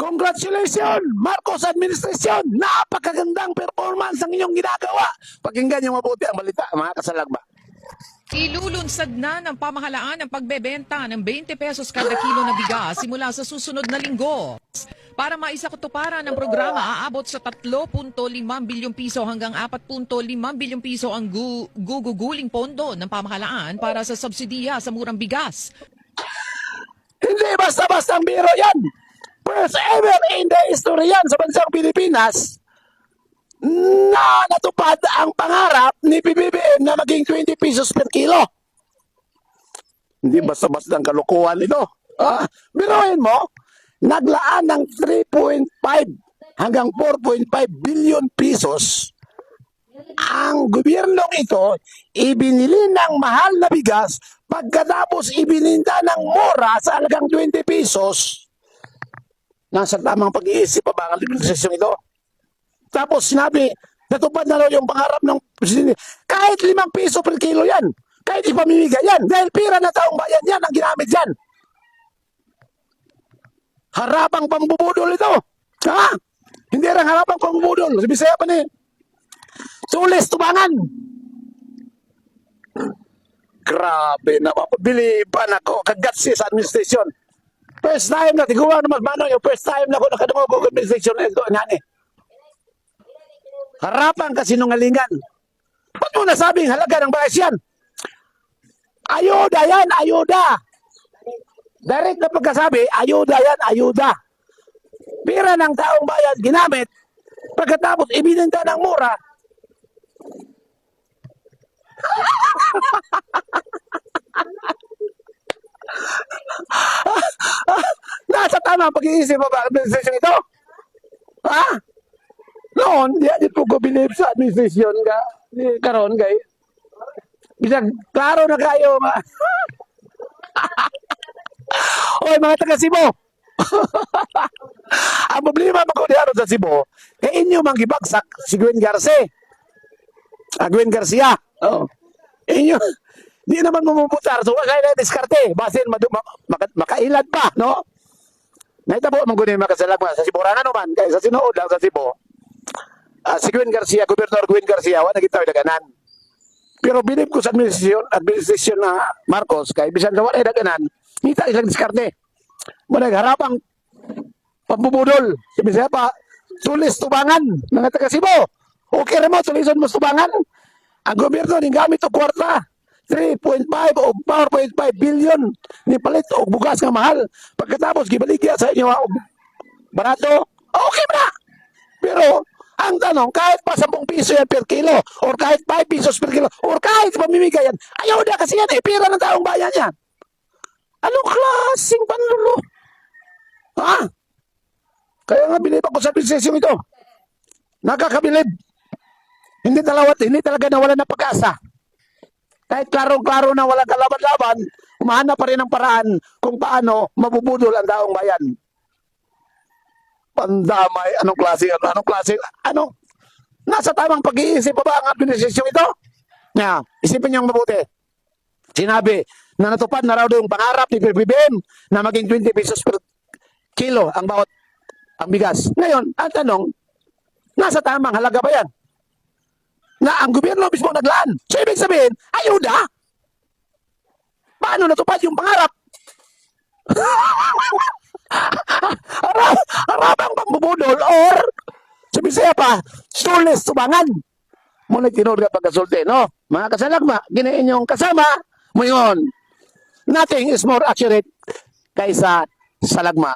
Congratulations, Marcos Administration! Napakagandang performance ang inyong ginagawa. Pakinggan yung mabuti ang balita, mga kasalagba. Ilulunsad na ng pamahalaan ang pagbebenta ng 20 pesos kada kilo na bigas simula sa susunod na linggo. Para maisakatuparan ng programa, aabot sa 3.5 bilyong piso hanggang 4.5 bilyong piso ang gu- guguguling pondo ng pamahalaan para sa subsidiya sa murang bigas. Hindi basta-basta ang biro yan. First ever in the history yan sa bansang Pilipinas na natupad ang pangarap ni PBBM na maging 20 pesos per kilo. Hindi basta-basta ang kalokohan ito. Ah, biruin mo, naglaan ng 3.5 hanggang 4.5 billion pesos ang gobyernong ito ibinili ng mahal na bigas pagkatapos ibininta ng mura sa alagang 20 pesos. Nasa tamang pag-iisip pa ba ang liberalisasyon ito? Tapos sinabi, natupad na raw yung pangarap ng presidente. Kahit limang piso per kilo yan. Kahit ipamimigay yan. Dahil pira na taong bayan yan ang ginamit yan. Harapang pambubudol ito. Ha? Hindi rin harapang pambubudol. Sa Bisaya pa ni. Tulis, tubangan. Grabe, napapabiliban ako. Kagatsi sa administration. First time na, tiguan naman, mano yung first time na ako nakadungog sa administration na ito, nani. Harapan kasi nungalingan. Ba't mo nasabing halaga ng bayas yan? Ayuda yan, ayuda. Direct na pagkasabi, ayuda yan, ayuda. Pira ng taong bayan ginamit, pagkatapos ibinenta ng mura, nasa tamang pag-iisip pa ba ang administration ito? Ha? Noon, di di po ko believe sa administration ka. Di, karon kay. Bisag, klaro na kayo. Oy, mga taga Cebu. ang problema mo ko diyan sa Cebu, kay inyo mang gibagsak si Gwen Garce. Ah, Gwen Garcia. Oh. Inyo, di naman mumuputar. So, kaya na diskarte. Basin, madu, ma, maka, makailad pa, no? Naitabo man guni makasalag sa ra naman kay sa sinuod lang sa Cebu. Ah, si Gwen Garcia, Gobernador Gwen Garcia, wala kita daganan. Pero bilib ko sa administrasyon, administrasyon na Marcos, kay bisan sa wala daganan, kita ilang diskarte. Muna harapang pambubudol. Sabi siya pa, tulis tubangan mga taga Cebu. Okay ra mo, tulison mo tubangan. Ang gobyerno ning gamit og kwarta. 3.5 o 4.5 billion ni palit og bugas nga mahal. Pagkatapos gibaligya sa inyo og barato, okay na? Pero ang tanong, kahit pa 10 piso yan per kilo, or kahit 5 pesos per kilo, or kahit pamimigay yan, ayaw na kasi yan eh, pira ng taong bayan yan. Anong klaseng panlulo? Ha? Kaya nga bilib ako sa bisnesyon ito. Nakakabilib. Hindi talaga, hindi talaga nawala ng pag-asa. Kahit klaro-klaro na walang kalaban-laban, umahanap pa rin ng paraan kung paano mabubudol ang taong bayan. Pandamay, anong klase, ano, anong klase, ano, nasa tamang pag-iisip pa ba ang administrasyon ito? Nga, isipin niyong mabuti. Sinabi na natupad na raw yung pangarap ni PBBM na maging 20 pesos per kilo ang bawat ang bigas. Ngayon, ang tanong, nasa tamang halaga ba yan? Na ang gobyerno mismo naglaan. So, ibig sabihin, ayuda. Paano natupad yung pangarap? Harap, harapang pambubudol or sabi pa, sulis tubangan. Muna tinod ka pagkasulti, no? Mga kasalagma, ginain yung kasama mo yun. Nothing is more accurate kaysa salagma.